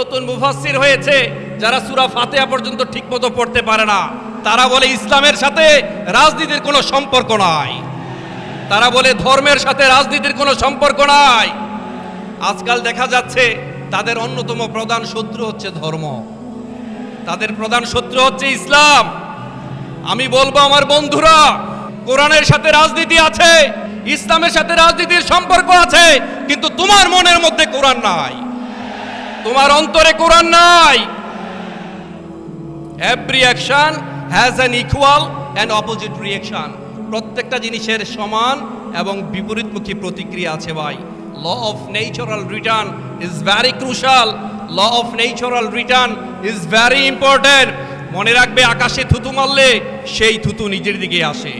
নতুন মুফাসসির হয়েছে, যারা সূরা ফাতিহা পর্যন্ত ঠিকমতো পড়তে পারে না। তারা বলে ইসলামের সাথে রাজনীতির কোনো সম্পর্ক নাই। তারা বলে ধর্মের সাথে রাজনীতির কোনো সম্পর্ক নাই। আজকাল দেখা যাচ্ছে তাদের অন্যতম প্রধান শত্রু হচ্ছে ধর্ম। তাদের প্রধান শত্রু হচ্ছে ইসলাম। আমি বলব আমার বন্ধুরা, কোরআনের সাথে রাজনীতি আছে, ইসলামের সাথে রাজনীতির সম্পর্ক আছে, কিন্তু তোমার মনের মধ্যে কোরআন নাই। তোমার অন্তরে কোরআন নাই। Every action has an equal and opposite reaction প্রত্যেকটা জিনিসের সমান এবং বিপরীতমুখী প্রতিক্রিয়া আছে ভাই। Law of natural return is very crucial law of natural return is very important মনে রাখবে, আকাশে থুতু মারলে সেই থুতু নিজের দিকে আসে।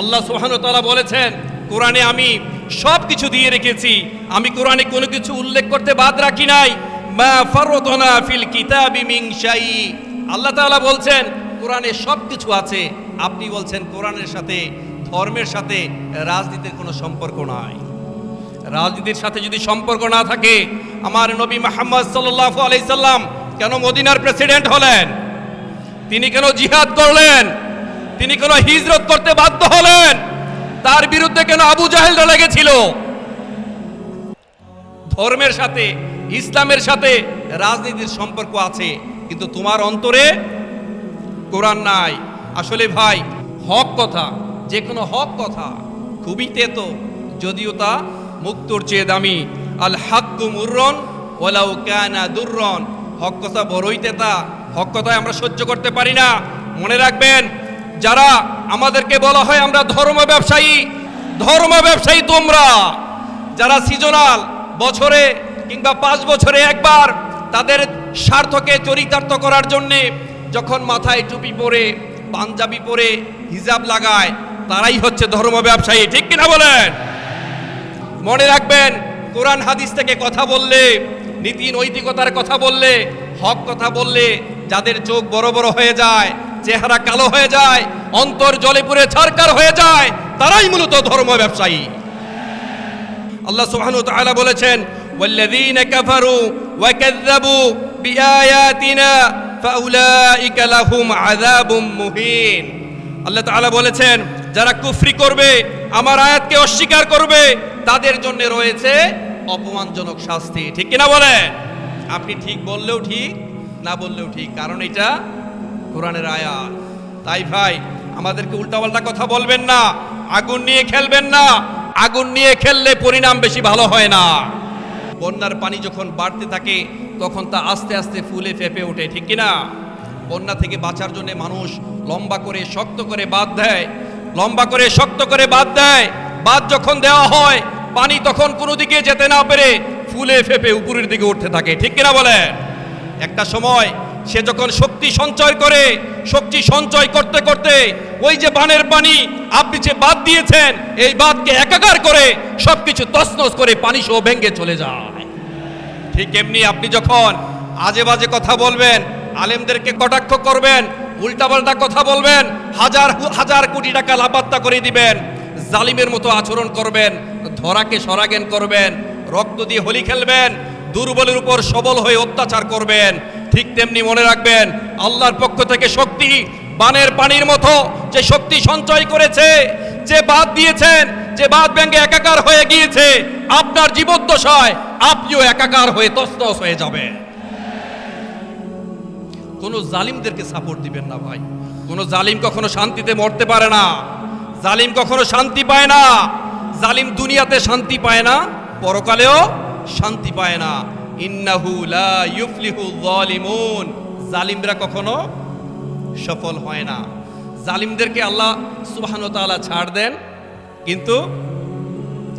আল্লাহ ওয়া তাআলা বলেছেন, কোরআনে আমি সব কিছু দিয়ে রেখেছি। আমি কোরআনে কোনো কিছু উল্লেখ করতে বাদ রাখি নাই। ফিল আল্লাহ বলছেন, কোরআনে সব কিছু আছে। আপনি বলছেন কোরআনের সাথে, ধর্মের সাথে, রাজনীতির কোনো সম্পর্ক নাই। রাজনীতির সাথে যদি সম্পর্ক না থাকে, আমার নবী মুহাম্মদ সাল্লাল্লাহু আলাইহি সাল্লাম কেন মদিনার প্রেসিডেন্ট হলেন? তিনি কেন জিহাদ করলেন? তিনি কেন হিজরত করতে বাধ্য হলেন? তার বিরুদ্ধে কেন আবু জাহেল লেগেছিল? ধর্মের সাথে, ইসলামের সাথে রাজনীতির সম্পর্ক আছে, কিন্তু তোমার অন্তরে কোরআন নাই। আসলে ভাই, হক কথা যে কোনো হক কথা খুবই তেতো, যদিও তা মুক্তর চেয়ে দামি। আল হাক্কু মুররন ওলাউ কানা দুর্রন। হক কথা বড়ই তেতা, হক কথায় আমরা সহ্য করতে পারি না। মনে রাখবেন যারা আমাদেরকে বলা হয় আমরা ধর্ম ব্যবসায়ী ধর্ম ব্যবসায়ী তোমরা। যারা সিজনাল বছরে কিংবা পাঁচ বছরে একবার তাদের স্বার্থকে চরিতার্থ করার জন্যে যখন মাথায় টুপি পরে, পাঞ্জাবি পরে হিজাব লাগায়, তারাই হচ্ছে ধর্ম ব্যবসায়ী। ঠিক কিনা বলেন? মনে রাখবেন, কোরআন হাদিস থেকে কথা বললে নীতি নৈতিকতার কথা বললে, হক কথা বললে যাদের চোখ বড় বড় হয়ে যায় চেহারা কালো হয়ে যায়, অন্তর জলে পুরে ছারকার হয়ে যায়, তারাই মূলত ধর্ম ব্যবসায়ী। আল্লাহ সুবহানাহু ওয়া তাআলা বলেছেন কাফারু ওয়া কাযযাবু বিআয়াতিনা ফাউলাইকা লাহুম আযাবুম মুহিন। আল্লাহ তাআলা বলেছেন, যারা কুফরি করবে, আমার আয়াতকে অস্বীকার করবে, তাদের জন্য রয়েছে অপমানজনক শাস্তি। ঠিক কিনা বলেন? আপনি ঠিক বললেও ঠিক, না বললেও ঠিক, কারণ এটা কোরআনের আয়াত। তাই ভাই, আমাদেরকে উল্টাপাল্টা কথা বলবেন না, আগুন নিয়ে খেলবেন না, আগুন নিয়ে খেললে পরিণাম বেশি ভালো হয় না। বন্যার পানি যখন বাড়তে থাকে, তখন তা আস্তে আস্তে ফুলে ফেপে ওঠে, ঠিক কিনা? বন্যা থেকে বাঁচার জন্য মানুষ লম্বা করে শক্ত করে বাদ দেয়, লম্বা করে শক্ত করে বাদ দেয়। বাদ যখন দেওয়া হয়, পানি তখন কোনো দিকে যেতে না পেরে ফুলে ফেপে উপরের দিকে উঠতে থাকে, ঠিক কিনা বলেন? একটা সময় সে যখন শক্তি সঞ্চয় করে, শক্তি সঞ্চয় করতে করতে ওই যে বানের পানি আপনি যে বাদ দিয়েছেন, এই বাদকে একাকার করে সবকিছু তছনছ করে পানি সহ ভেঙে চলে যায়। ঠিক এমনি আপনি যখন আজে বাজে কথা বলবেন, আলেমদেরকে কটাক্ষ করবেন, উল্টাপাল্টা কথা বলবেন, হাজার হাজার কোটি টাকা লাপাত্তা করে দিবেন, জালিমের মতো আচরণ করবেন, ধরাকে সরাগেন করবেন, রক্ত দিয়ে হোলি খেলবেন, দুর্বলের উপর সবল হয়ে অত্যাচার করবেন ঠিক তেমনি মনে রাখবেন, আল্লাহর পক্ষ থেকে শক্তি বানের পানির মতো যে শক্তি সঞ্চয় করেছে, যে বাদ দিয়েছেন, যে বাদ ব্যাঙ্গে একাকার হয়ে গিয়েছে, আপনার জীবদ্দশায় আপনিও একাকার হয়ে তস্তস হয়ে যাবে কোনো জালিমদেরকে সাপোর্ট দিবেন না ভাই। কোনো জালিম কখনো শান্তিতে মরতে পারে না। জালিম কখনো শান্তি পায় না। জালিম দুনিয়াতে শান্তি পায় না, পরকালেও শান্তি পায় না। ইন্নাহু লা ইউফলিহু জালিমরা কখনো সফল হয় না। জালিমদেরকে আল্লাহ সুবহানাহু ওয়া তাআলা ছাড় দেন। কিন্তু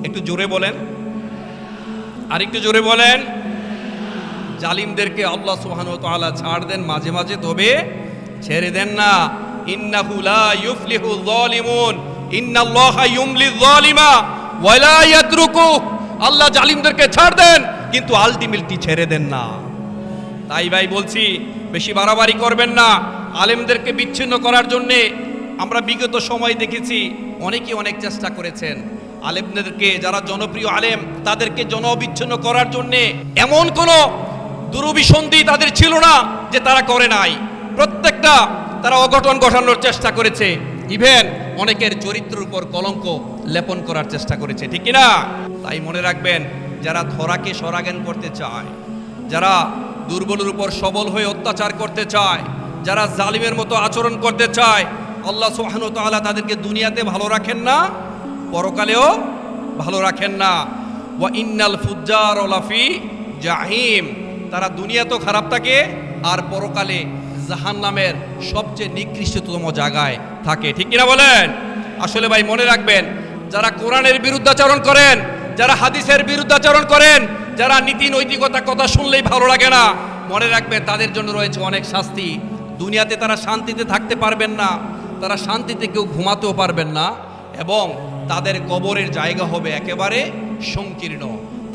একটু জোরে বলেন। আরেকটু জোরে বলেন। জালিমদেরকে আল্লাহ সুবহানাহু ওয়া তাআলা ছাড় দেন, মাঝে মাঝে তবে ছেড়ে দেন না। ইন্নাহু লা ইউফলিহু ইয়াতরুকু আল্লাহ জালিমদেরকে ছাড় দেন। কিন্তু আলটিমেটলি ছেড়ে দেন না। তাই ভাই বলছি, বেশি বাড়াবাড়ি করবেন না। আলেমদেরকে বিচ্ছিন্ন করার জন্যে আমরা বিগত সময় দেখেছি অনেকে অনেক চেষ্টা করেছেন। আলেমদেরকে, যারা জনপ্রিয় আলেম, তাদেরকে জনবিচ্ছিন্ন করার জন্যে এমন কোনো দুরভিসন্ধি তাদের ছিল না যে তারা করে নাই। প্রত্যেকটা তারা অঘটন ঘটানোর চেষ্টা করেছে। ইভেন অনেকের চরিত্রের উপর কলঙ্ক লেপন করার চেষ্টা করেছে, ঠিক না তাই মনে রাখবেন যারা ধরাকে সরাগান করতে চায়, যারা দুর্বলের উপর সবল হয়ে অত্যাচার করতে চায়, যারা জালিমের মতো আচরণ করতে চায়, আল্লাহ সুবহানাহু ওয়া তাআলা তাদেরকে দুনিয়াতে ভালো রাখেন না, পরকালেও ভালো রাখেন না। ওয়া ইন্নাল ফুজ্জার ওলাফি জাহিম, তারা দুনিয়া তো খারাপ থাকে, আর পরকালে জাহান নামের সবচেয়ে নিকৃষ্টতম জায়গায় থাকে। ঠিক কিনা বলেন? আসলে ভাই মনে রাখবেন, যারা কোরআনের বিরুদ্ধাচরণ করেন যারা হাদিসের বিরুদ্ধাচরণ করেন, যারা নীতি নৈতিকতা কথা শুনলেই ভালো লাগে না, মনে রাখবেন তাদের জন্য রয়েছে অনেক শাস্তি। দুনিয়াতে তারা শান্তিতে থাকতে পারবেন না, তারা শান্তিতে কেউ ঘুমাতেও পারবেন না এবং তাদের কবরের জায়গা হবে একেবারে সংকীর্ণ।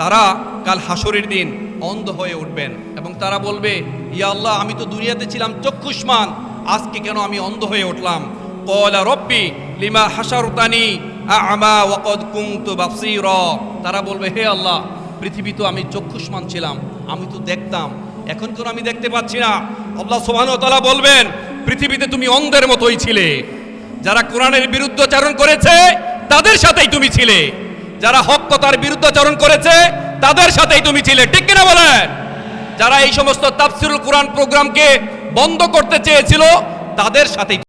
তারা কাল হাসরের দিন অন্ধ হয়ে উঠবেন এবং তারা বলবে, ইয়া আল্লাহ, আমি তো দুনিয়াতে ছিলাম চক্ষুষ্মান, আজকে কেন আমি অন্ধ হয়ে উঠলাম? কলা রব্বি লিমা হাসারতানি বাসীরা। তারা বলবে, হে আল্লাহ পৃথিবী তো আমি চক্ষুষ্মান ছিলাম, আমি তো দেখতাম, এখন কেন আমি দেখতে পাচ্ছি না? আল্লাহ সুবহানাহু ওয়া তাআলা বলবেন, পৃথিবীতে তুমি অন্ধের মতোই ছিলে। যারা কোরআনের বিরুদ্ধাচরণ করেছে, তাদের সাথেই তুমি ছিলে। যারা হক কথার বিরুদ্ধাচরণ করেছে, তাদের সাথেই তুমি ছিলে। ঠিক কিনা বলেন? যারা এই সমস্ত তাফসিরুল কোরআন প্রোগ্রামকে বন্ধ করতে চেয়েছিল, তাদের সাথেই